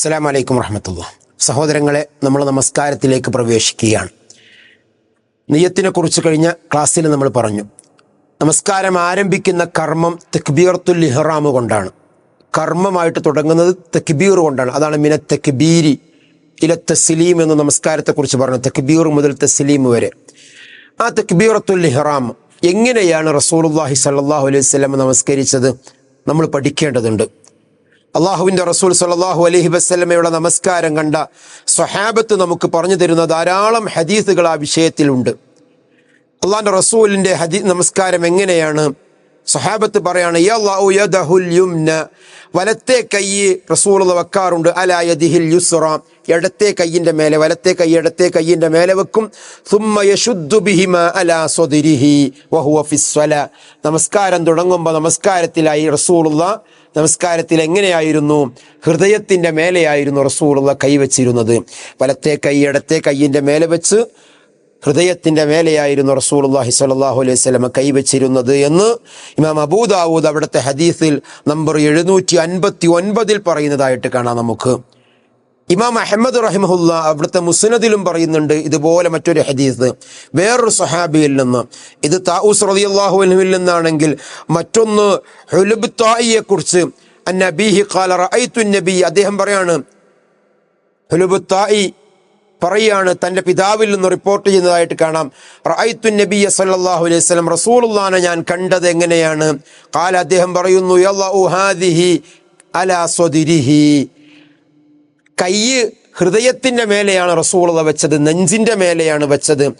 അസ്സാം വലൈക്കും വറഹമത്തല്ല സഹോദരങ്ങളെ നമ്മൾ നമസ്കാരത്തിലേക്ക് പ്രവേശിക്കുകയാണ്. നെയ്യത്തിനെ കുറിച്ച് കഴിഞ്ഞ ക്ലാസ്സിൽ നമ്മൾ പറഞ്ഞു. നമസ്കാരം ആരംഭിക്കുന്ന കർമ്മം തെക്ബീർത്തുൽ ഇഹ്റാമ് കൊണ്ടാണ്. കർമ്മമായിട്ട് തുടങ്ങുന്നത് തെക്ബീർ കൊണ്ടാണ്. അതാണ് മിന തെക്ബീരി ഇല തസ്ലീം എന്ന നമസ്കാരത്തെക്കുറിച്ച് പറഞ്ഞു തെക്ബീർ മുതൽ തസ്ലീം വരെ. ആ തെക്ബീറത്തുൽ ഇഹ്റാം എങ്ങനെയാണ് റസൂലുള്ളാഹി സല്ലാഹു അലൈഹി വസല്ലം നമസ്കരിച്ചത്? നമ്മൾ പഠിക്കേണ്ടതുണ്ട്. അള്ളാഹുവിന്റെ റസൂൽ സലാഹു അലഹി വസ്ലമയുടെ നമസ്കാരം കണ്ട സ്വഹാബത്ത് നമുക്ക് പറഞ്ഞു തരുന്ന ധാരാളം ഹദീസുകൾ ആ വിഷയത്തിലുണ്ട് അള്ളാഹിന്റെ റസൂലിന്റെ ഹദീ നമസ്കാരം എങ്ങനെയാണ് സ്വഹാബത്ത് പറയാണ്. വലത്തെ കൈ റസൂൾ വെക്കാറുണ്ട് അല യദിഹിൽ യുസ്റ ഇടത്തെ കൈയിന്റെ മേലെ വലത്തെ കൈ ഇടത്തെ കൈയിന്റെ മേലെ വെക്കും നമസ്കാരം തുടങ്ങുമ്പോൾ നമസ്കാരത്തിലായി റസൂലുള്ള നമസ്കാരത്തിൽ എങ്ങനെയായിരുന്നു? ഹൃദയത്തിന്റെ മേലെയായിരുന്നു റസൂലുള്ള കൈവച്ചിരുന്നത് വലത്തെ കൈ ഇടത്തെ കൈയിന്റെ മേലെ വെച്ച് ഹൃദയത്തിന്റെ മേലെയായിരുന്നു റസൂലുള്ളാഹി സ്വല്ലല്ലാഹു അലൈഹി സ്വലമ കൈവച്ചിരുന്നത് എന്ന് ഇമാം അബൂദാവൂദ് അവിടുത്തെ ഹദീസിൽ നമ്പർ എഴുന്നൂറ്റി അൻപത്തി ഒൻപതിൽ പറയുന്നതായിട്ട് കാണാം നമുക്ക്. ഇമാം അഹമ്മദ് റഹിമഹുല്ല അവിടുത്തെ മുസ്നദിലും പറയുന്നുണ്ട് ഇതുപോലെ മറ്റൊരു ഹദീസ്. വേറൊരു സഹാബിയിൽ നിന്ന് ഇത് താഊസ് റളിയല്ലാഹു അലഹുവിൽ നിന്നാണെങ്കിൽ മറ്റൊന്ന് ഹുലുബ് തായിയെ കുറിച്ച് അന്നബീഹി ഖാല റഅയ്തു നബി അദ്ദേഹം പറയാണ് ഹുലുബ് തായി പറയാണ് തന്റെ പിതാവിൽ നിന്ന് റിപ്പോർട്ട് ചെയ്യുന്നതായിട്ട് കാണാം. റഅയ്തു നബിയ സല്ലല്ലാഹു അലൈഹി വസല്ലം റസൂലുള്ളാനെ ഞാൻ കണ്ടത് എങ്ങനെയാണ്? ഖാല അദ്ദേഹം പറയുന്നു ഹാദിഹി അലാ സ്വദിരിഹി. കൈ ഹൃദയത്തിന്റെ മേലെയാണ് റസൂളത വെച്ചത് നെഞ്ചിന്റെ മേലെയാണ് വെച്ചത്.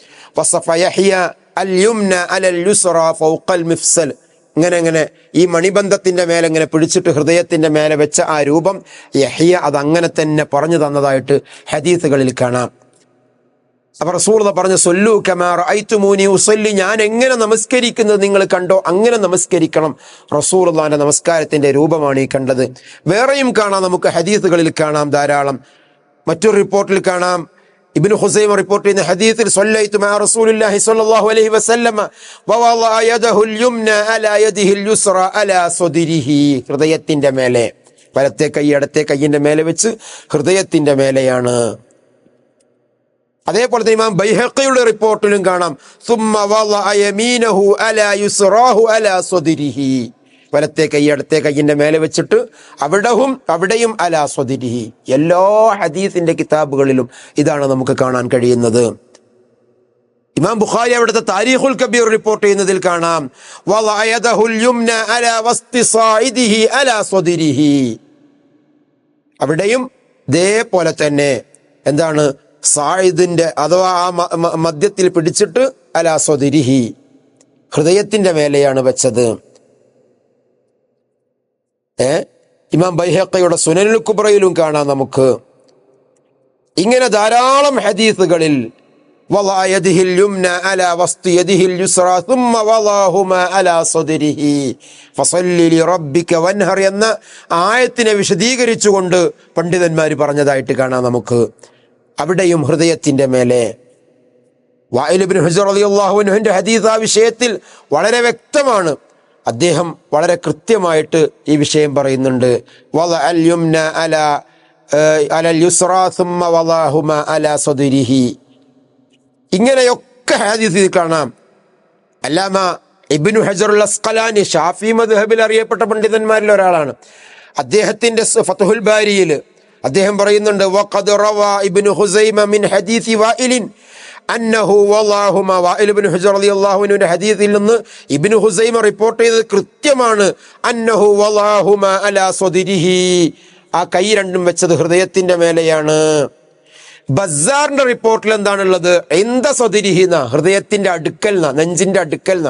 ഇങ്ങനെ ഇങ്ങനെ ഈ മണിബന്ധത്തിന്റെ മേലെ ഇങ്ങനെ പിടിച്ചിട്ട് ഹൃദയത്തിന്റെ മേലെ വെച്ച ആ രൂപം യഹിയ അത് അങ്ങനെ തന്നെ പറഞ്ഞു തന്നതായിട്ട് ഹദീസുകളിൽ കാണാം. അപ്പൊ റസൂളത പറഞ്ഞ സൊല്ലു കമാർ ഐത്തുമൂനി ഉസല്ലി. ഞാൻ എങ്ങനെ നമസ്കരിക്കുന്നത് നിങ്ങൾ കണ്ടോ? അങ്ങനെ നമസ്കരിക്കണം. റസൂലുള്ളാന്റെ നമസ്കാരത്തിന്റെ രൂപമാണ് ഈ കണ്ടത്. വേറെയും കാണാം നമുക്ക് ഹദീസുകളിൽ കാണാം ധാരാളം. മറ്റൊരു റിപ്പോർട്ടിൽ കാണാം. ഇബ്നു ഹുസൈം റിപ്പോർട്ട് ചെയ്യുന്ന ഹദീസിൽ സല്ലൈതു മാ റസൂലുള്ളാഹി സ്വല്ലല്ലാഹു അലൈഹി വസല്ലമ വവളഅ യദഹുൽ യുംന അലാ യദിഹിൽ യുസ്റ അലാ സദരിഹി ഹൃദയത്തിന്റെ മേലെ. വലത്തെ കൈ ഇടത്തെ കൈയിന്റെ മേലെ വെച്ച് ഹൃദയത്തിന്റെ മേലെയാണ്. അതേപോലെ തന്നെ ഇമാം ബൈഹക്കയുടെ റിപ്പോർട്ടിലും കാണാം. വലത്തെ കൈ അടുത്തെ കൈയിന്റെ മേലെ വെച്ചിട്ട് അവിടവും അവിടെയും അലാ സ്വദിരിഹി. എല്ലാ ഹദീസിന്റെ കിതാബുകളിലും ഇതാണ് നമുക്ക് കാണാൻ കഴിയുന്നത്. ഇമാം ബുഖാരി അവിടുത്തെ താരീഖുൽ കബീർ റിപ്പോർട്ട് ചെയ്യുന്നതിൽ കാണാം. അവിടെയും ഇതേപോലെ തന്നെ. എന്താണ്? സായിദിന്റെ അഥവാ ആ മദ്യത്തിൽ പിടിച്ചിട്ട് അലാ സ്വതിരിഹി. ഹൃദയത്തിന്റെ മേലെയാണ് വെച്ചത്. ഏ? ഇമാം ബൈഹക്കയുടെ സുനനുൽ കുബ്രയിലും കാണാം നമുക്ക്. ഇങ്ങനെ ധാരാളം ഹദീസുകളിൽ എന്ന ആയത്തിനെ വിശദീകരിച്ചുകൊണ്ട് പണ്ഡിതന്മാർ പറഞ്ഞതായിട്ട് കാണാം നമുക്ക്. അവിടെയും ഹൃദയത്തിന്റെ മേലെ. വായിലുബിൻ ഹുസർ ഹദീസ് ആ വിഷയത്തിൽ വളരെ വ്യക്തമാണ്. അദ്ദേഹം വളരെ കൃത്യമായിട്ട് ഈ വിഷയം പറയുന്നുണ്ട്. വല അൽ യുംന അല അലൽ യുസ്റാ സുമ്മ അല കാണാം. അല്ലാമ ഇബ്നു ഹജറുൽ അസ്കലാനി ഷാഫി മദ്ഹബിൽ അറിയപ്പെട്ട പണ്ഡിതന്മാരിൽ ഒരാളാണ്. അദ്ദേഹത്തിന്റെ ഫത്തുഹുൽ ബാരിയിൽ അദ്ദേഹം പറയുന്നുണ്ട് വഖദ് റവാ ഇബ്നു ഹുസൈമ മിൻ ഹദീസി വായിലിൻ അന്നഹു വല്ലാഹുമ വായിൽ ഇബ്നു ഹുജർ റളിയല്ലാഹു അൻഹുവിന്റെ ഹദീസിൽ നിന്ന് ഇബ്നു ഹുസൈമ റിപ്പോർട്ട് ചെയ്തത് കൃത്യമാണ് അന്നഹു വല്ലാഹുമ അലാ സ്വദിരിഹി. ആ കൈ രണ്ടും വെച്ചത് ഹൃദയത്തിന്റെ മേലെയാണ്. ബസാറിന്റെ റിപ്പോർട്ടിൽ എന്താണുള്ളത്? എന്താ സ്വതിരിഹിന്ന ഹൃദയത്തിന്റെ അടുക്കൽ നെഞ്ചിന്റെ അടുക്കൽ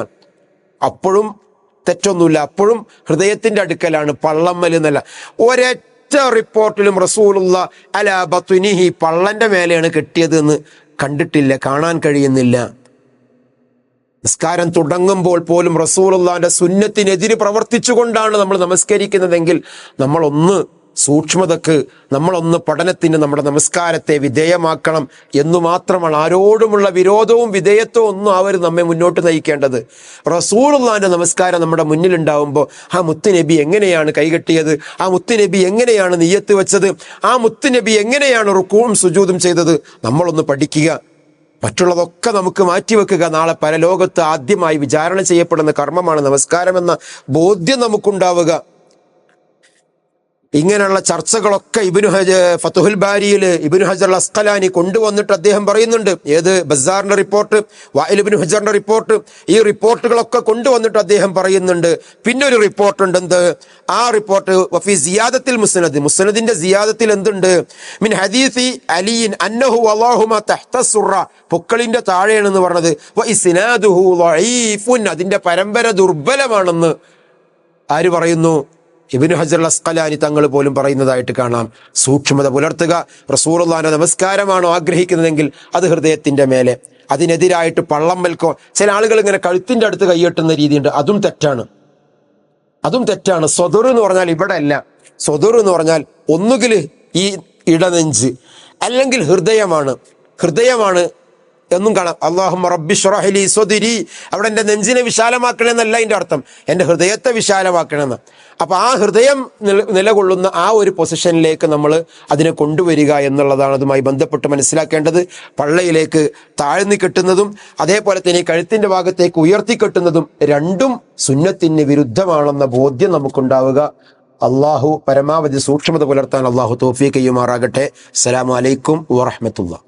അപ്പോഴും തെറ്റൊന്നുമില്ല അപ്പോഴും ഹൃദയത്തിന്റെ അടുക്കലാണ് പള്ളമ്മൽ എന്നല്ല. ഒരൊറ്റ റിപ്പോർട്ടിലും റസൂലുള്ള അല ബത്തുനിഹി പള്ളന്റെ മേലെയാണ് കെട്ടിയത് എന്ന് കണ്ടിട്ടില്ല കാണാൻ കഴിയുന്നില്ല. നിസ്കാരം തുടങ്ങുമ്പോൾ പോലും റസൂലുള്ളാന്റെ സുന്നത്തിനെതിരെ പ്രവർത്തിച്ചുകൊണ്ടാണ് നമ്മൾ നമസ്കരിക്കുന്നതെങ്കിൽ നമ്മൾ ഒന്ന് സൂക്ഷ്മതക്ക് നമ്മളൊന്ന് പഠനത്തിന് നമ്മുടെ നമസ്കാരത്തെ വിധേയമാക്കണം എന്നു മാത്രമാണ് ആരോടുമുള്ള വിരോധവും വിധേയത്വവും ഒന്നും അവർ നമ്മെ മുന്നോട്ട് നയിക്കേണ്ടത്. റസൂലുള്ളാന്റെ നമസ്കാരം നമ്മുടെ മുന്നിലുണ്ടാവുമ്പോൾ ആ മുത്തുനബി എങ്ങനെയാണ് കൈകെട്ടിയത്? ആ മുത്തുനബി എങ്ങനെയാണ് നെയ്യത്ത് വെച്ചത്? ആ മുത്തുനബി എങ്ങനെയാണ് റുക്കൂവും സുജൂതും ചെയ്തത്? നമ്മളൊന്ന് പഠിക്കുക. മറ്റുള്ളതൊക്കെ നമുക്ക് മാറ്റിവെക്കുക. നാളെ പരലോകത്ത് ആദ്യമായി വിചാരണ ചെയ്യപ്പെടുന്ന കർമ്മമാണ് നമസ്കാരമെന്ന ബോധ്യം നമുക്കുണ്ടാവുക. ഇങ്ങനെയുള്ള ചർച്ചകളൊക്കെ ഇബിനു ഹജ ഫത്തുഹുൽ ബാരിയിൽ ഇബിനു ഹജർ അസ്കലാനി കൊണ്ടുവന്നിട്ട് അദ്ദേഹം പറയുന്നുണ്ട്. ഏത്? ബസാറിന്റെ റിപ്പോർട്ട് വായിൽ ഇബിനു ഹജറിന്റെ റിപ്പോർട്ട്. ഈ റിപ്പോർട്ടുകളൊക്കെ കൊണ്ടുവന്നിട്ട് അദ്ദേഹം പറയുന്നുണ്ട്. പിന്നെ ഒരു റിപ്പോർട്ട് ഉണ്ട് എന്ത്? ആ റിപ്പോർട്ട് വഫി സിയാദത്തിൽ മുസ്നദ്. മുസ്നദിന്റെ സിയാദത്തിൽ എന്തുണ്ട്? മിൻ ഹദീസി അലിയിൻ അന്നഹു അല്ലാഹുമ പുക്കളിന്റെ പൊക്കളിന്റെ താഴെയാണെന്ന് പറഞ്ഞത്. അതിന്റെ പരമ്പര ദുർബലമാണെന്ന് ആര് പറയുന്നു? ഇബിന് ഹജർ അസ്കലാനി തങ്ങൾ പോലും പറയുന്നതായിട്ട് കാണാം. സൂക്ഷ്മത പുലർത്തുക. റസൂറുല്ലാന്റെ നമസ്കാരമാണോ ആഗ്രഹിക്കുന്നതെങ്കിൽ അത് ഹൃദയത്തിന്റെ മേലെ. അതിനെതിരായിട്ട് പള്ളം വൽക്കോ ചില ആളുകൾ ഇങ്ങനെ കഴുത്തിന്റെ അടുത്ത് കൈയെട്ടുന്ന രീതിയുണ്ട്. അതും തെറ്റാണ്. അതും തെറ്റാണ്. സ്വതുർ എന്ന് പറഞ്ഞാൽ ഇവിടെ അല്ല. സ്വതുർ എന്ന് പറഞ്ഞാൽ ഒന്നുകിൽ ഈ ഇടനെഞ്ച് അല്ലെങ്കിൽ ഹൃദയമാണ്. ഹൃദയമാണ് എന്നും കാണാം. അള്ളാഹു റബ്ബി ഷുറഹലി സ്വദിരി. അവിടെ എന്റെ നെഞ്ചിനെ വിശാലമാക്കണമെന്നല്ല എന്റെ അർത്ഥം. എന്റെ ഹൃദയത്തെ വിശാലമാക്കണമെന്ന് അപ്പോൾ ആ ഹൃദയം നിലകൊള്ളുന്ന ആ ഒരു പൊസിഷനിലേക്ക് നമ്മൾ അതിനെ കൊണ്ടുവരിക എന്നുള്ളതാണ് അതുമായി ബന്ധപ്പെട്ട് മനസ്സിലാക്കേണ്ടത്. പള്ളയിലേക്ക് താഴ്ന്നു കെട്ടുന്നതും അതേപോലെ തന്നെ കഴുത്തിന്റെ ഭാഗത്തേക്ക് ഉയർത്തി കെട്ടുന്നതും രണ്ടും സുന്നത്തിന് വിരുദ്ധമാണെന്ന ബോധ്യം നമുക്കുണ്ടാവുക. അള്ളാഹു പരമാവധി സൂക്ഷ്മത പുലർത്താൻ അള്ളാഹു തോഫീക്ക് ചെയ്യുമാറാകട്ടെ. അസ്സലാമു അലൈക്കും വറഹ്മത്തുള്ളാഹി.